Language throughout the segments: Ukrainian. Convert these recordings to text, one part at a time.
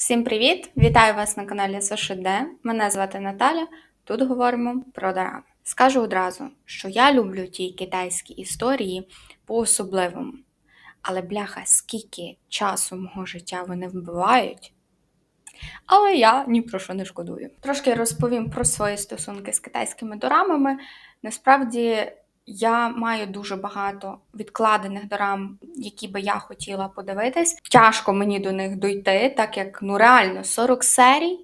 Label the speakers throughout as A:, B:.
A: Всім привіт! Вітаю вас на каналі Сошиде. Мене звати Наталя. Тут говоримо про дорами. Скажу одразу, що я люблю ті китайські історії по-особливому. Але бляха, скільки часу мого життя вони вбивають. Але я ні про що не шкодую. Трошки розповім про свої стосунки з китайськими дорамами. Насправді я маю дуже багато відкладених дорам, які би я хотіла подивитись. Тяжко мені до них дойти, так як ну реально 40 серій.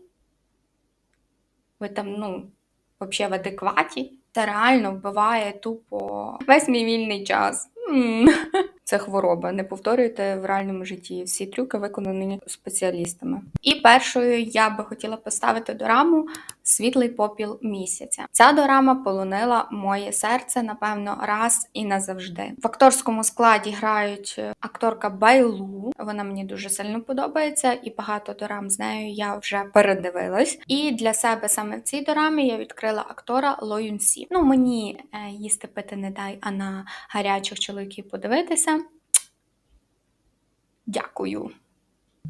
A: Ви там, ну, взагалі в адекваті. Це реально вбиває тупо весь мій вільний час. Це хвороба. Не повторюйте в реальному житті. Всі трюки виконані спеціалістами. І першою я би хотіла поставити дораму Світлий попіл місяця. Ця дорама полонила моє серце, напевно, раз і назавжди. В акторському складі грають е, акторка Байлу. Вона мені дуже сильно подобається, і багато дорам з нею я вже передивилась. І для себе саме в цій дорамі я відкрила актора Ло Юн Сі. Ну мені е, їсти пити не дай, а на гарячих чоловіків подивитися. Дякую.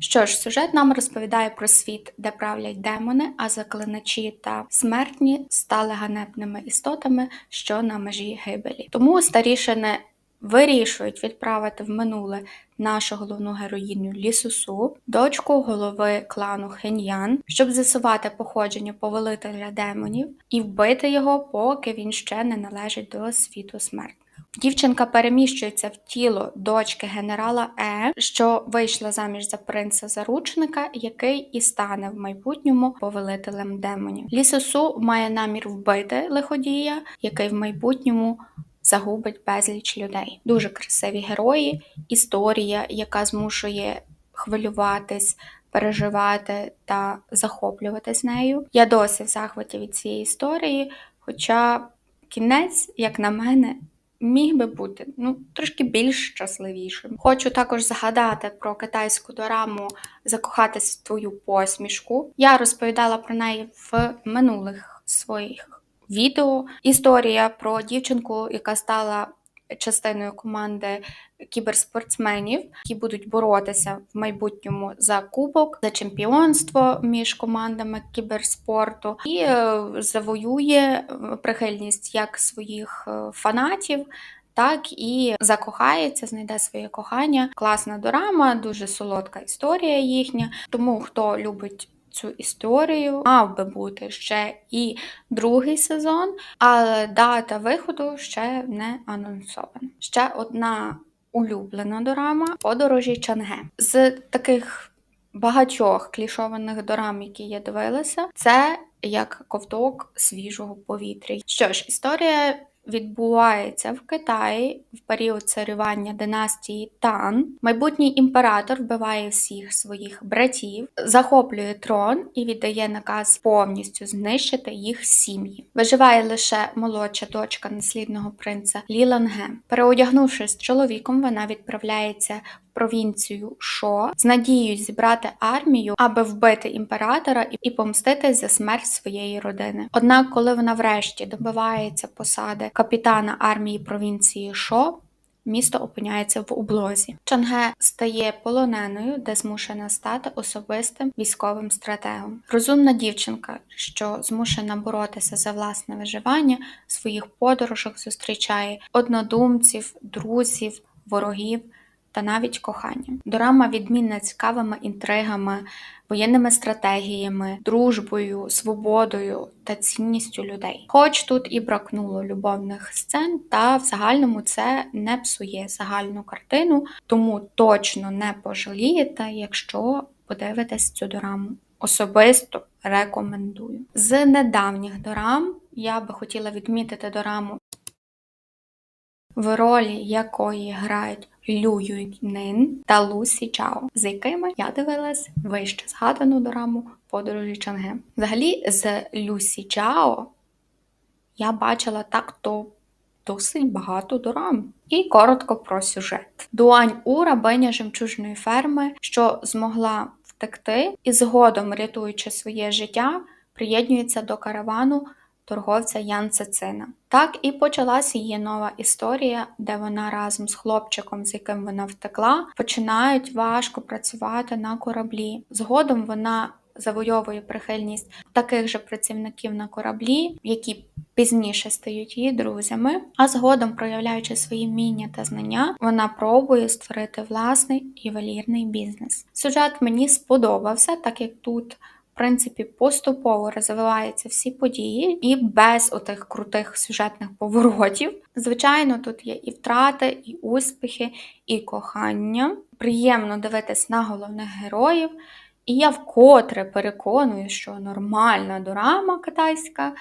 A: Що ж, сюжет нам розповідає про світ, де правлять демони, а заклиначі та смертні стали ганебними істотами, що на межі гибелі. Тому старішини вирішують відправити в минуле нашу головну героїню Лісусу, дочку голови клану Хеньян, щоб з'ясувати походження повелителя демонів і вбити його, поки він ще не належить до світу смертних. Дівчинка переміщується в тіло дочки генерала Е, що вийшла заміж за принца заручника, який і стане в майбутньому повелителем демонів. Лісосу має намір вбити лиходія, який в майбутньому загубить безліч людей. Дуже красиві герої, історія, яка змушує хвилюватись. Переживати та захоплюватись нею. Я досі в захваті від цієї історії, хоча кінець, як на мене, міг би бути ну, трошки більш щасливішим. Хочу також згадати про китайську дораму Закохатись в твою посмішку. Я розповідала про неї в минулих своїх відео. Історія про дівчинку, яка стала частиною команди кіберспортсменів, які будуть боротися в майбутньому за кубок, за чемпіонство між командами кіберспорту, і е, завоює прихильність як своїх е, фанатів. Так і закохається, знайде своє кохання. Класна дорама, дуже солодка історія їхня. Тому хто любить цю історію, мав би бути ще і другий сезон, але дата виходу ще не анонсована. Ще одна улюблена дорама подорожі Чанге. З таких багатьох клішованих дорам, які я дивилася, це як ковток свіжого повітря. Що ж, історія відбувається в Китаї в період царювання династії Тан. Майбутній імператор вбиває всіх своїх братів, захоплює трон і віддає наказ повністю знищити їх сім'ї. Виживає лише молодша дочка наслідного принца Ліланге. Переодягнувшись з чоловіком, вона відправляється провінцію Шо з надією зібрати армію, аби вбити імператора і помститись за смерть своєї родини. Однак, коли вона врешті добивається посади капітана армії провінції Шо, Місто опиняється в облозі. Чанге стає полоненою, де змушена стати особистим військовим стратегом. Розумна дівчинка, що змушена боротися за власне виживання, своїх подорожах зустрічає однодумців, друзів, ворогів та навіть коханням. Дорама відмінна цікавими інтригами, воєнними стратегіями, дружбою, свободою та цінністю людей. Хоч тут і бракнуло любовних сцен, та в загальному це не псує загальну картину, тому точно не пожалієте, якщо подивитесь цю дораму. Особисто рекомендую. З недавніх дорам я би хотіла відмітити дораму в ролі якої грають Лю Юйнин та Лусі Чао, з якими я дивилась вище згадану дораму подорожі Чанге. Взагалі, з Люсі Чао я бачила так то досить багато дорам. І коротко про сюжет. Дуань У рабиня жемчужної ферми, що змогла втекти, і згодом, рятуючи своє життя, приєднується до каравану торговця Ян Цецина. Так і почалася її нова історія, де вона разом з хлопчиком, з яким вона втекла, починають важко працювати на кораблі. Згодом вона завойовує прихильність таких же працівників на кораблі, які пізніше стають її друзями. А згодом, проявляючи свої вміння та знання, вона пробує створити власний ювелірний бізнес. Сюжет мені сподобався, так як тут. Принципі, поступово розвиваються всі події, і без отих крутих сюжетних поворотів. Звичайно, тут є і втрати, і успіхи, і кохання. Приємно дивитись на головних героїв. І я вкотре переконую, що нормальна дорама китайська,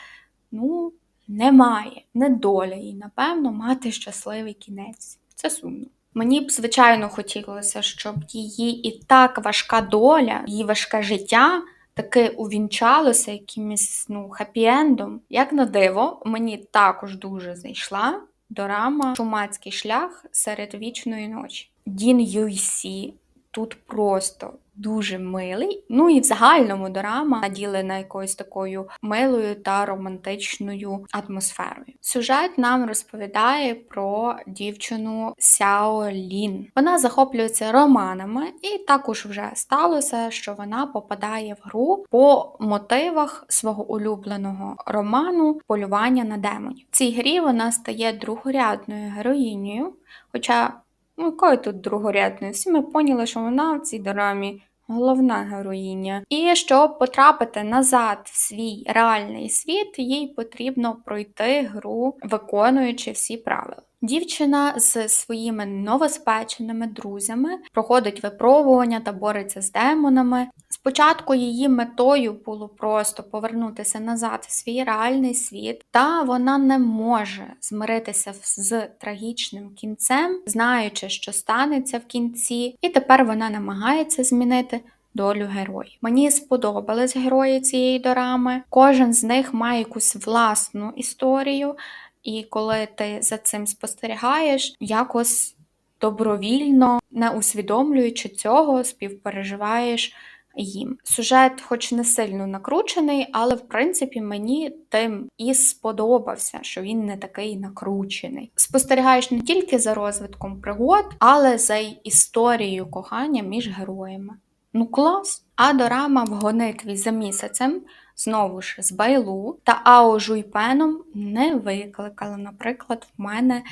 A: ну, немає, не доля їй, напевно, мати щасливий кінець. Це сумно. Мені б, звичайно, хотілося, щоб її і так важка доля, її важке життя таки увінчалося якимось ну, хеппі-ендом. Як на диво, мені також дуже зайшла дорама Шумацький шлях серед вічної ночі. Дін Юйсі тут просто дуже милий. Ну і в загальному дорама наділена якоюсь такою милою та романтичною атмосферою. Сюжет нам розповідає про дівчину Сяо Лін. Вона захоплюється романами, і також вже сталося, що вона попадає в гру по мотивах свого улюбленого роману Полювання на демонів. В цій грі вона стає другорядною героїнею, хоча Ну, якою тут другорядною? Всі ми поняли, що вона в цій дорамі головна героїня. І щоб потрапити назад в свій реальний світ, їй потрібно пройти гру, виконуючи всі правила. Дівчина з своїми новоспеченими друзями проходить випробування та бореться з демонами. Спочатку її метою було просто повернутися назад в свій реальний світ, та вона не може змиритися з трагічним кінцем, знаючи, що станеться в кінці, і тепер вона намагається змінити. Долю героїв. Мені сподобались герої цієї дорами. Кожен з них має якусь власну історію, і коли ти за цим спостерігаєш, якось добровільно, не усвідомлюючи цього, співпереживаєш їм. Сюжет, хоч не сильно накручений, але в принципі мені тим і сподобався, що він не такий накручений. Спостерігаєш не тільки за розвитком пригод, але за історією кохання між героями. Ну клас! А дорама в гонитві за місяцем знову ж з Байлу та Ао Жуйпеном не викликали, наприклад, в мене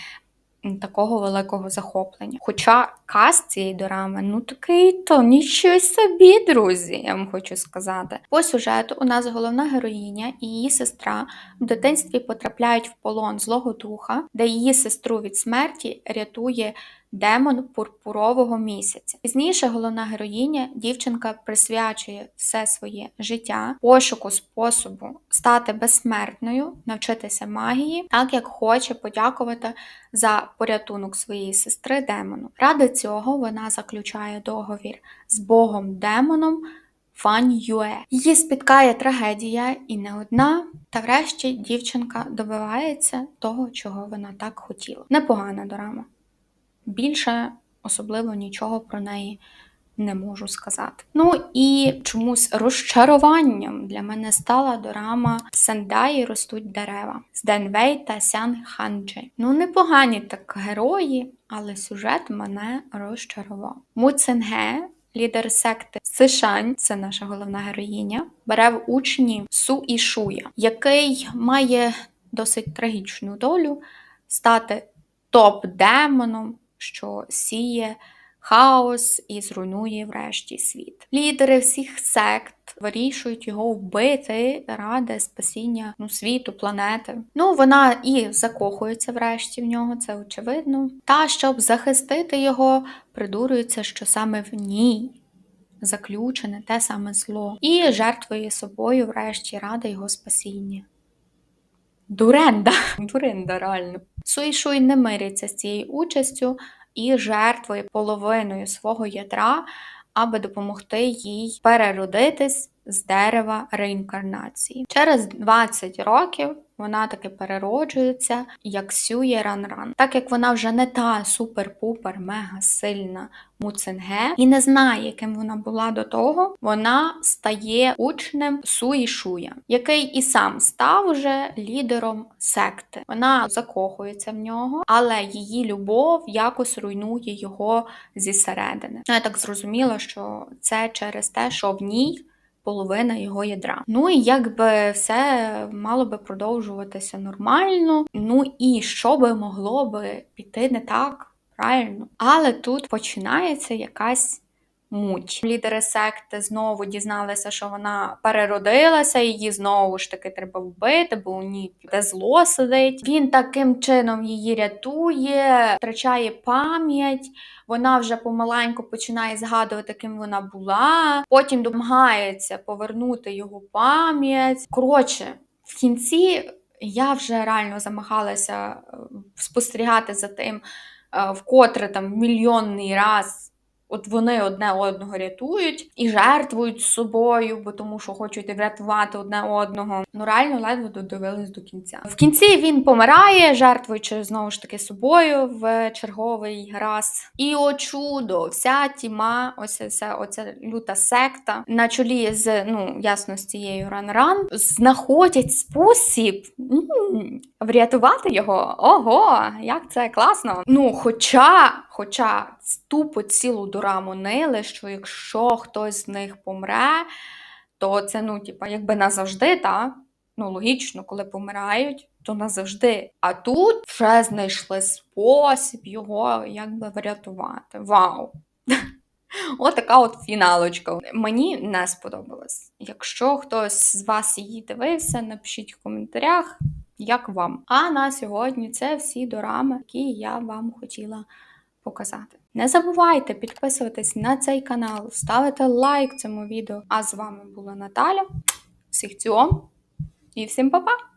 A: такого великого захоплення. Хоча каст цієї дорами, ну такий то нічого собі, друзі, я вам хочу сказати. По сюжету у нас головна героїня і її сестра в дитинстві потрапляють в полон злого духа, де її сестру від смерті рятує демон пурпурового місяця. Пізніше головна героїня, дівчинка присвячує все своє життя, пошуку способу стати безсмертною, навчитися магії, так як хоче подякувати за порятунок своєї сестри демону. Ради цього вона заключає договір з богом демоном. Фан Юе. Її спіткає трагедія і не одна, та врешті дівчинка добивається того, чого вона так хотіла. Непогана дорама. Більше особливо нічого про неї не можу сказати. Ну і чомусь розчаруванням для мене стала дорама Сендаї ростуть дерева з Денвей та Сян Ханджи. Ну, непогані так герої, але сюжет мене розчарував. Му Ценге Лідер секти Сишань, це наша головна героїня, бере в учні Су Ішуя, який має досить трагічну долю стати топ-демоном що сіє хаос і зруйнує врешті світ. Лідери всіх сект вирішують його вбити ради спасіння ну, світу, планети. Ну, вона і закохується врешті в нього, це очевидно. Та щоб захистити його, придурюється, що саме в ній. Заключене те саме зло, і жертвує собою, врешті, ради його спасіння. Дуренда, дуренда, реально. Суйшуй не мириться з цією участю і жертвує половиною свого ядра, аби допомогти їй переродитись з дерева реінкарнації. Через 20 років вона таки перероджується як Сює Ранран. Так як вона вже не та супер-пупер, мега сильна Муценге і не знає, яким вона була до того, вона стає учнем Суї Шуя, який і сам став уже лідером секти. Вона закохується в нього, але її любов якось руйнує його зі середини. Ну, я так зрозуміла, що це через те, що в ній половина його ядра. Ну і якби все мало би продовжуватися нормально. Ну і що би могло би піти не так, правильно? Але тут починається якась. Муть. Лідери секти знову дізналися, що вона переродилася, її знову ж таки треба вбити, бо у ній те зло сидить. Він таким чином її рятує, втрачає пам'ять. Вона вже помаленьку починає згадувати, ким вона була. Потім домагається повернути його пам'ять. Коротше, в кінці я вже реально замагалася е, спостерігати за тим, е, вкотре там мільйонний раз. От вони одне одного рятують і жертвують собою, бо тому що хочуть врятувати одне одного. Ну реально ледве додивились до кінця. В кінці він помирає, жертвуючи знову ж таки собою в черговий раз. І о чудо, вся тіма, ось вся оця люта секта на чолі з ну ясно з цією ран-ран знаходять спосіб м, врятувати його. Ого, як це класно! Ну, хоча, хоча тупо цілу дораму нили, що якщо хтось з них помре, то це, ну, типа, якби назавжди, та? Ну, логічно, коли помирають, то назавжди. А тут вже знайшли спосіб його якби врятувати. Вау! Отака от фіналочка. Мені не сподобалось. Якщо хтось з вас її дивився, напишіть в коментарях, як вам. А на сьогодні це всі дорами, які я вам хотіла показати. Не забувайте підписуватись на цей канал, ставити лайк цьому відео. А з вами була Наталя. Всіх цього і всім па-па!